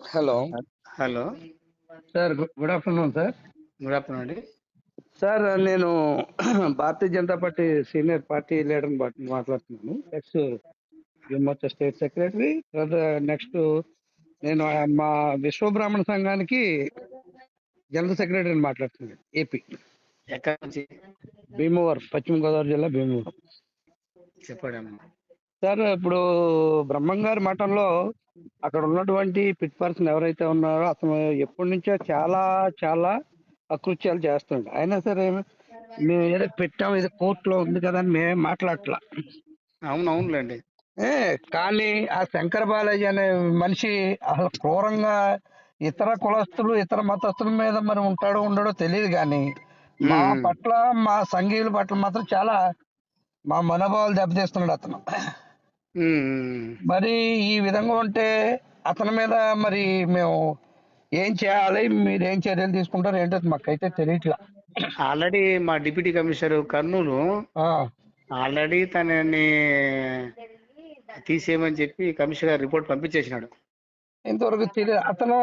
Hello. Hello. Sir good afternoon sir. Good afternoon అండి. Sir నేను Bharatiya Janata Party senior party leader మాట్లాడుతున్నాను. Ex విమోచ state secretary next నేను మా విశ్వబ్రాహ్మణ సంఘానికి జనరల్ సెక్రటరీని మాట్లాడుతున్నాను ఏపీ. ఎక్కడి నుంచి? భీమవరం పశ్చిమ గోదావరి జిల్లా భీమవరం. చెప్పండి అమ్మా. సార్ ఇప్పుడు బ్రహ్మంగారి మఠంలో అక్కడ ఉన్నటువంటి పిట్ పర్సన్ ఎవరైతే ఉన్నారో అతను ఎప్పటి నుంచో చాలా చాలా అకృత్యాలు చేస్తుండే అయినా సరే మేము ఏదో పెట్టాం ఇది కోర్టులో ఉంది కదా అని మేము మాట్లాడట్లా అవును అవునులేండి ఏ కానీ ఆ శంకర బాలాజీ అనే మనిషి అసలు క్రూరంగా ఇతర కులస్తులు ఇతర మతస్థుల మీద మరి ఉంటాడో ఉండడో తెలియదు కానీ మా. పట్ల మా సంఘీయుల పట్ల మాత్రం చాలా మా మనోభావాలు దెబ్బతీస్తున్నాడు అతను. మరి ఈ విధంగా ఉంటే అతని మీద మరి మేము ఏం చేయాలి? మీరు ఏం చర్యలు తీసుకుంటారు? ఏంటో మాకైతే తెలియట్లా. ఆల్రెడీ మా డిప్యూటీ కమిషనర్ కర్నూలు ఆల్రెడీ తనని తీసేయమని చెప్పి కమిషనర్ రిపోర్ట్ పంపించేసినాడు. ఇంతవరకు తెలియదు అతను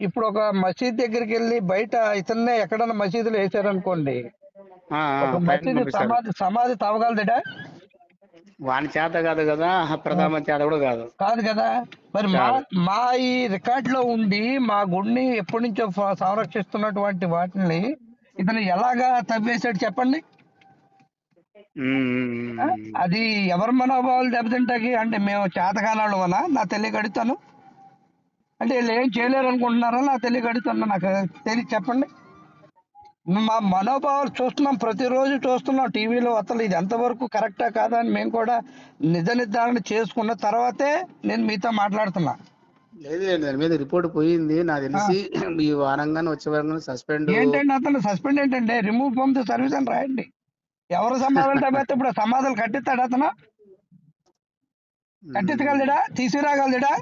ఇప్పుడు ఒక మసీద్ దగ్గరికి వెళ్ళి బయట ఇతన్నే ఎక్కడన్నా మసీదులో వేసారనుకోండి మసీదు సమాధి సమాధి తవ్వగలదా వాని చేత కాదు కదా ప్రధాన చేత కూడా కాదు. కాదు కదా? మరి మా. మా ఈ రికార్డ్లో ఉండి మా గుడిని ఎప్పటి నుంచో సంరక్షిస్తున్నటువంటి వాటిని ఇతను ఎలాగా తవ్వేశాడు చెప్పండి. అది ఎవరి మనోభావాలు దెబ్బతింటాకి అంటే మేము చేతకానాళ్ళు అనా నా తెలియక అడుగుతాను. అంటే వీళ్ళు ఏం చేయలేరు అనుకుంటున్నారా? నా తెలియక అడుగుతున్నా నాకు తెలియ చెప్పండి. మా మనోభావాలు చూస్తున్నాం ప్రతిరోజు చూస్తున్నాం టీవీలో. అసలు ఇది ఎంతవరకు కరెక్టా కాదా అని మేము కూడా నిజ నిర్ధారణ చేసుకున్న తర్వాతే నేను మీతో మాట్లాడుతున్నా. లేదు దాని మీద రిపోర్ట్ పోయింది. నాకు తెలిసి ఈ వారంగానే వచ్చే వారంగానే సస్పెండ్ ఏంటంటే అతను సస్పెండ్ ఏంటంటే రిమూవ్ ఫ్రమ్ ది సర్వీస్ అని రాయండి. ఎవరు సమాధానం తప్పితే ఇప్పుడు సమాధానం కట్టిస్తాడు అతను? కట్టించగలడా? తీసుకురాగలడా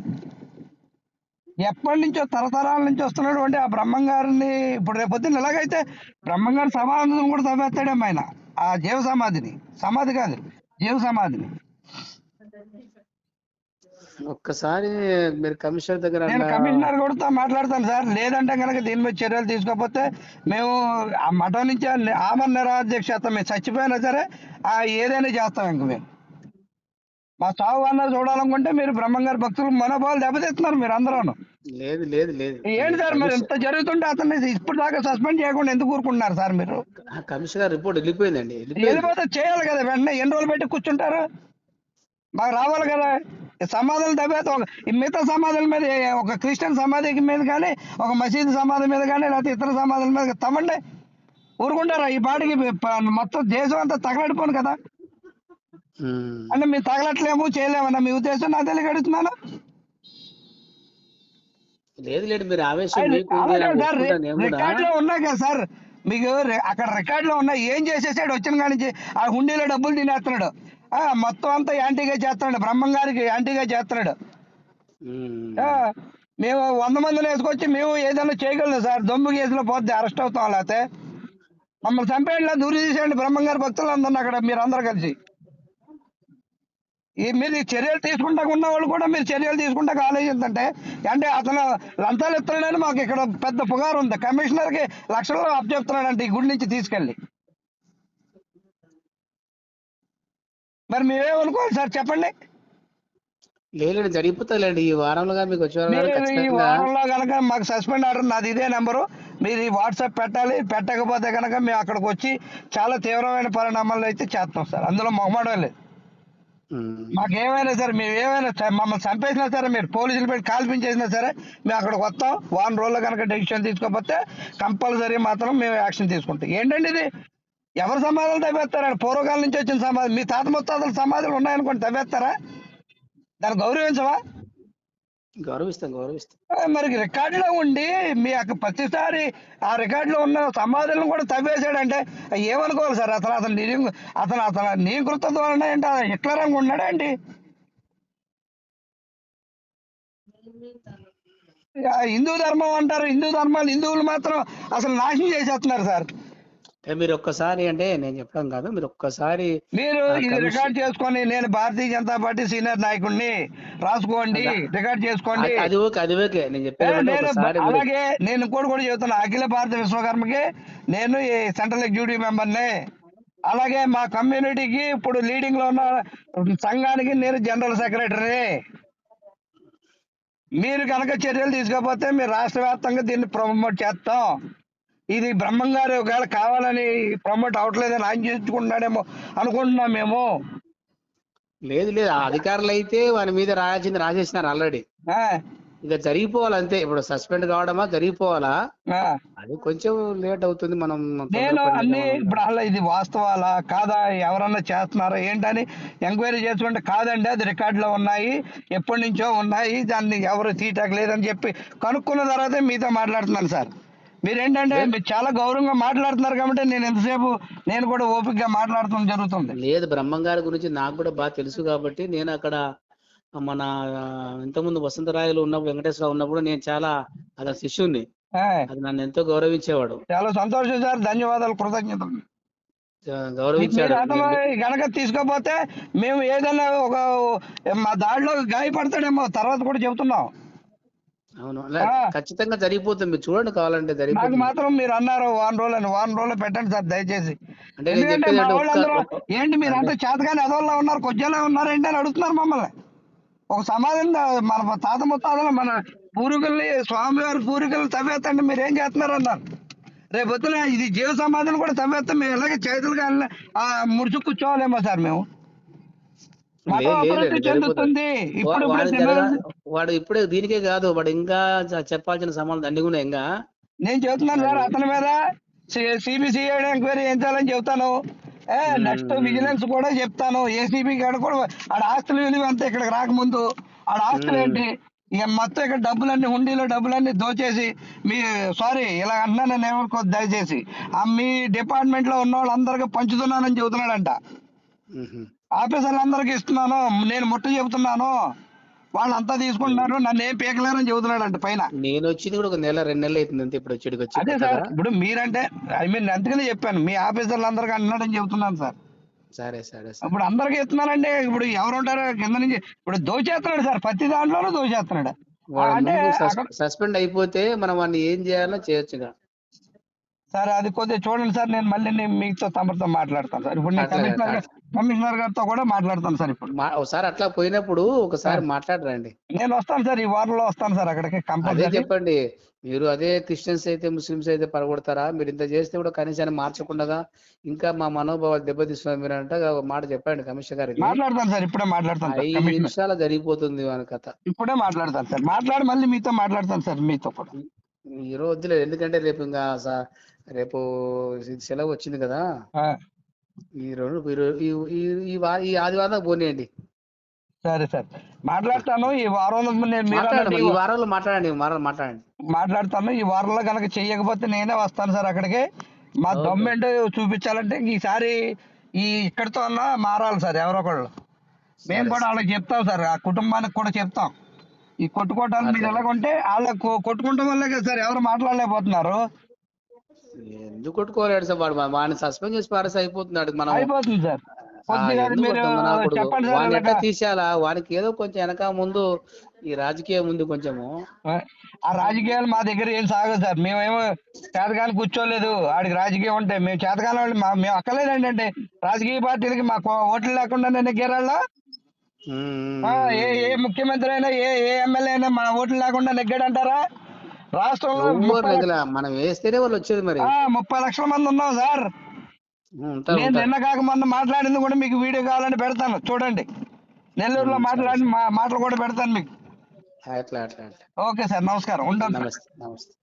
ఎప్పటి నుంచో తరతరాల నుంచి వస్తున్నటువంటి ఆ బ్రహ్మం గారిని ఇప్పుడు రేపొద్దున ఎలాగైతే బ్రహ్మం గారి సమాధిని కూడా తవ్వేస్తాడేమో ఆయన. ఆ జీవ సమాధిని. సమాధి కాదు జీవ సమాధిని. ఒక్కసారి మీరు కమిషనర్ దగ్గర నేను కమిషనర్ కూడా మాట్లాడతాను సార్. లేదంటే కనుక దీని మీద చర్యలు తీసుకోకపోతే మేము ఆ మఠం నుంచి ఆమర నిరాధ్యక్షత మేము చచ్చిపోయినా సరే ఆ ఏదైనా చేస్తాం ఇంక మేము. మా చావు అన్నది చూడాలనుకుంటే మీరు బ్రహ్మంగారి భక్తులు మనోభావాలు దెబ్బతీస్తున్నారు మీరు అందరూ లేదు లేదు లేదు. ఏంటి సార్ మరి ఇంత జరుగుతుంటే అతన్ని ఇప్పుడు దాకా సస్పెండ్ చేయకుండా ఎందుకు ఊరుకుంటున్నారు సార్ మీరు? కమిషనర్ రిపోర్ట్ వెళ్ళిపోయిందండి వెళ్ళిపోయింది. వెళ్ళిపోతే చేయాలి కదా వెంటనే ఎన్ని రోజులు పెట్టి కూర్చుంటారు? మాకు రావాలి కదా. సమాధులు తవ్వేత ఒక మిగతా సమాధుల మీద ఒక క్రిస్టియన్ సమాధి మీద కానీ ఒక మసీదు సమాధి మీద కానీ లేకపోతే ఇతర సమాధుల మీద తవ్వండి ఊరుకుంటారా? ఈ పాటికి మొత్తం దేశం అంతా తగలడిపోను కదా. అంటే మేము తగలట్లేము చేయలేమన్నా మీ ఉద్దేశం నాకు తెలియ అడుగుతున్నాను. లేదు లేదు మీరు ఆవేశం అది మీకు ఉంది, అలాగే నాకు సార్ ఒప్పుకుంటా నేను కూడా. రికార్డ్లో ఉన్నాయి కదా సార్. మీకు అక్కడ రికార్డ్లో ఉన్నాయి. ఏం చేసేసాడు? వచ్చిన కాడి నుంచి ఆ హుండీలో డబ్బులు తినేస్తున్నాడు. ఆ మొత్తం అంతా యాంటీగా చేస్తున్నాడు. బ్రహ్మం గారికి యాంటీగా చేస్తున్నాడు. మేము. వంద మందిని వేసుకొచ్చి మేము ఏదైనా చేయగలం సార్? దొమ్ము కేసులో పోతే అరెస్ట్ అవుతాం లేకపోతే? మమ్మల్ని చంపేయండి దూరి తీసేయండి బ్రహ్మంగారి భక్తులు అందరిని అక్కడ మీరు అందరు కలిసి. ఈ మీరు చర్యలు తీసుకుంటా ఉన్న వాళ్ళు కూడా మీరు చర్యలు తీసుకుంటా ఆలోచించంటే అంటే అతను లంచాలు ఇస్తున్నాడని మాకు ఇక్కడ పెద్ద పుగారు ఉంది. కమిషనర్కి లక్షల్లో అప్పచెప్తున్నాడంటే ఈ గుడి నుంచి తీసుకెళ్ళి. మరి మేమేమనుకోవాలి సార్ చెప్పండి? లేదు జరిగిపోతుందిలేండి ఈ వారంలో మీకు వచ్చే ఈ వారంలో కనుక మాకు సస్పెండ్ ఆర్డర్ నాది ఇదే నెంబరు. మీరు ఈ వాట్సాప్ పెట్టాలి. పెట్టకపోతే కనుక మేము అక్కడికి వచ్చి చాలా తీవ్రమైన పరిణామాలు అయితే చేస్తాం సార్. అందులో మొహమాటం లేదు. మాకేమైనా సరే మేము ఏమైనా సరే మమ్మల్ని చంపేసినా సరే మీరు పోలీసులు పెట్టి కాల్పించేసినా సరే మేము అక్కడికి వస్తాం. వారం రోజుల్లో కనుక డెసిషన్ తీసుకోకపోతే కంపల్సరీ మాత్రం మేము యాక్షన్ తీసుకుంటాం. ఏంటండి ఇది? ఎవరు సమాధులు తవ్వేస్తారా పూర్వకాలం నుంచి వచ్చిన సమాధులు మీ తాత ముత్తాతల సమాధులు ఉన్నాయనుకోండి తవ్వేస్తారా? దాన్ని గౌరవించవా గౌరవిస్తాం గౌరవిస్తాం. మరి రికార్డులో ఉండి మీ యొక్క ప్రతిసారి ఆ రికార్డులో ఉన్న సమాధులను కూడా తవ్వేశాడంటే ఏమనుకోవాలి సార్? అతను అతను నీ అతను అతను నీ నీకృత ద్వారా ఏంటి? హిట్లరంగా ఉన్నాడా అండి హిందూ ధర్మం అంటారు. హిందూ ధర్మాలు హిందువులు మాత్రం అసలు నాశనం చేసేస్తున్నారు సార్. మీరు ఒక్కసారి అంటే నేను చెప్పడం కాదు మీరు ఒక్కసారి మీరు ఇది రికార్డ్ చేసుకొని నేను భారతీయ జనతా పార్టీ సీనియర్ నాయకుడిని రాసుకోండి రికార్డ్ చేసుకోండి. అది- ఓకే అది ఓకే నేను చెప్పేది అలాగే నేను ఇంకోటి కూడా చెబుతున్నా అఖిల భారత విశ్వకర్మకి నేను ఈ సెంట్రల్ ఎగ్జిక్యూటివ్ మెంబర్ని అలాగే మా కమ్యూనిటీకి ఇప్పుడు లీడింగ్లో ఉన్న సంఘానికి నేను జనరల్ సెక్రటరీ మీరు కనుక చర్యలు తీసుకోకపోతే మీరు రాష్ట్ర వ్యాప్తంగా దీన్ని ప్రమోట్ చేస్తాం. ఇది బ్రహ్మం గారు ఒకవేళ కావాలని ప్రమోట్ అవట్లేదని ఆయన చేసుకుంటున్నాడేమో అనుకుంటున్నాం మేము. లేదు లేదు. అధికారులు అయితే వాని మీద రాయాల్సింది రాసేసినారు ఆల్రెడీ ఆ, ఇక జరిగిపోవాలి అంతే. ఇప్పుడు సస్పెండ్ కావడమా? జరిగిపోవాలా. అది కొంచెం లేట్ అవుతుంది మనం నేను అన్ని ఇప్పుడు అలా ఇది వాస్తవాలా? కాదా? ఎవరన్నా చేస్తున్నారా? ఏంటని ఎంక్వైరీ చేసుకుంటే కాదండి అది రికార్డ్లో ఉన్నాయి ఎప్పటి నుంచో ఉన్నాయి దాన్ని ఎవరు తీయటం లేదని చెప్పి కనుక్కున్న తర్వాత మీతో మాట్లాడుతున్నాను సార్. మీరేంటంటే మీరు చాలా గౌరవంగా మాట్లాడుతున్నారు కాబట్టి నేను ఎంతసేపు నేను కూడా ఓపికగా మాట్లాడటం జరుగుతుంది. లేదు బ్రహ్మం గారి గురించి నాకు కూడా బాగా తెలుసు కాబట్టి నేను అక్కడ మన ఇంతకుముందు వసంతరాయలు ఉన్నప్పుడు వెంకటేశ్వరరావు ఉన్నప్పుడు నేను చాలా అతని శిష్యుణ్ణి. అది నన్ను ఎంతో గౌరవించేవాడు. చాలా సంతోషం సార్ ధన్యవాదాలు కృతజ్ఞతలు. గౌరవించాడు. గనక తీసుకోపోతే మేము ఏదైనా ఒక మా దాడిలో గాయపడతాడేమో తర్వాత కూడా చెబుతున్నాం. అవును. ఖచ్చితంగా జరిగిపోతుంది. మీరు చూడండి కావాలంటే నాకు జరిగిపోతుంది. మాత్రం మీరు అన్నారు వారం రోజులు అని వారం రోజులు పెట్టండి సార్ దయచేసి. ఎందుకంటే మా వాళ్ళందరూ ఏంటి మీరు అంత చేతగాని అదోళ్ళ ఉన్నారు కొద్దిలో ఉన్నారు ఏంటి అని అడుగుతున్నారు మమ్మల్ని. ఒక సమాధానం మన తాత ముత్తాతలు మన పూర్వీకుల్ని స్వామివారి పూర్వీకులు తవ్వేస్తండి మీరు ఏం చేస్తున్నారు అన్నారు. రేపు పొద్దున ఇది జీవ సమాధిని కూడా తవ్వేస్తాం మేము ఎలాగే చేతులుగా ఆ ముడుచు కూర్చోవాలేమో సార్ మేము మతం లేదు, లేదు, అభివృద్ధి జరిగిపోతుంది. చెందుతుంది. ఇప్పుడు వాడు ఇప్పుడే దీనికే కాదు వాడు ఇంకా చెప్పాల్సిన సమాధానం కూడా ఇంకా. నేను చెబుతున్నాను సార్ అతని మీద సిబిసిఐడి ఎంక్వైరీ చేయించాలని చెబుతాను. ఏ నెక్స్ట్ విజిలెన్స్ కూడా చెప్తాను. ఏసీబీ కాడ కూడా ఆడ ఆస్తుల విలువ అంతా ఇక్కడికి రాకముందు ఆడ ఆస్తులు ఏంటి? ఇక మొత్తం ఇక్కడ డబ్బులన్నీ హుండీలో డబ్బులన్నీ దోచేసి మీ సారీ ఇలా అంటున్నాను నేను దయచేసి. ఆ మీ డిపార్ట్మెంట్లో ఉన్న వాళ్ళందరికీ పంచుతున్నానని చెబుతున్నాడంట. ఆఫీసర్లందరికీ ఇస్తున్నాను నేను ముట్ట చెబుతున్నాను వాళ్ళంతా తీసుకుంటున్నారు నన్ను ఏం పీకలేరని చెబుతున్నాడంట పైన. నేను వచ్చింది కూడా ఒక నెల రెండు నెలలు అవుతుంది అంతే ఇప్పుడు వచ్చేటికి వచ్చి అదే సార్ ఇప్పుడు మీరంటే ఐ మీన్ అందుకనే చెప్పాను మీ ఆఫీసర్లు అందరికీ అన్నాడని చెబుతున్నాను సార్. సరే సరే ఇప్పుడు అందరికీ ఇస్తున్నానంటే ఇప్పుడు ఎవరు ఉంటారో కింద నుంచి ఇప్పుడు దోచేస్తున్నాడు సార్ ప్రతి దాంట్లోనూ దోచేస్తున్నాడు. అంటే సస్పెండ్ అయిపోతే మనం వాడిని ఏం చేయాలో చేయొచ్చుగా. సార్ అది కొద్దిగా చూడండి సార్ నేను మళ్ళీ నేను మీతో తమరితో మాట్లాడతాను సార్. ఇప్పుడు నేను కమిషనర్ గారు- కమిషనర్ గారితో కూడా మాట్లాడతాను సార్ ఇప్పుడు. మా- ఒకసారి అట్లా పోయినప్పుడు ఒకసారి మాట్లాడరండి. నేను వస్తాను సార్ ఈ వారంలో వస్తాను సార్ అక్కడికి అదే కంపల్సరీ. చెప్పండి మీరు అదే క్రిస్టియన్స్ అయితే ముస్లిమ్స్ అయితే పడగొడతారా? మీరు ఇంత చేస్తే కూడా కనీసాన్ని మార్చకుండా ఇంకా మా మనోభావాలు దెబ్బతీస్తున్నారు మీరు అంటే ఒక మాట చెప్పండి కమిషనర్ గారికి. మాట్లాడతాను సార్ ఇప్పుడే మాట్లాడతాను సార్ ఐదు కమిషనర్. నిమిషాలు జరిగిపోతుంది వాని కథ. ఇప్పుడే మాట్లాడతాను సార్ మాట్లాడి మళ్ళీ మీతో మాట్లాడతాను సార్ మీతో కూడా. ఈ రోజు వద్దులేదు ఎందుకంటే రేపు ఇంకా స- రేపు సెలవు వచ్చింది కదా ఈ రెండు ఈ ఈ ఆదివారం దాకా పోనీయండి సరే సార్. మాట్లాడతాను ఈ వారంలో నేను ఈ వారంలో మాట్లాడండి మాట్లాడండి. మాట్లాడతాను ఈ వారంలో కనుక చెయ్యకపోతే నేనే వస్తాను సార్ అక్కడికి. మా. దమ్మేంటో చూపించాలంటే ఈసారి ఈ ఇక్కడితో అన్నా మారాలి సార్ ఎవరో ఒకళ్ళు. మేము కూడా వాళ్ళకి చెప్తాం సార్ ఆ కుటుంబానికి కూడా చెప్తాం. ఈ కొట్టుకోవటాలు మీరు అట్లనే. ఎలాగంటే వాళ్ళకి కొట్టుకుంటాం వల్లే కదా సార్ ఎవరు మాట్లాడలేకపోతున్నారు. ఎందుకు కొట్టుకోలేడు సార్? వాడు వాడిని సస్పెండ్ చేసి పారేసి అయిపోతున్నాడు మనం. అయిపోతుంది సార్. వాడిని ఎట్లా. తీసేయాలా? వానికి ఏదో కొంచెం వెనక ముందు ఈ రాజకీయం ఉంది కొంచెము. ఆ రాజకీయాలు మా దగ్గర ఏం సాగదు సార్. మేమేమో చేతకాని కూర్చోలేదు. ఆడికి రాజకీయం ఉంటే మేము చేతకాని వాళ్ళు. మా- మేము అక్కలేదండి అంటే రాజకీయ పార్టీలకి మాకు ఓట్లు లేకుండా నెగ్గారాళ్ళ ఉమ్, ఆ, ఏ ఏ ముఖ్యమంత్రి అయినా ఏ ఏ ఎమ్మెల్యే అయినా మన ఓట్లు లేకుండా నెగ్గాడంటారా? రాష్ట్రంలో మనం వేస్తేనే వాళ్ళు వచ్చేది మరి. ముప్పై లక్షల మంది ఉన్నాం సార్. నేను నిన్న కాక మొన్న మాట్లాడింది కూడా మీకు వీడియో కావాలని పెడతాను. చూడండి. నెల్లూరులో మాట్లాడిన మా- మాటలు కూడా పెడతాను మీకు. అట్లా అట్లా అట్లా. ఓకే సార్ నమస్కారం. ఉంటాను నమస్తే నమస్తే.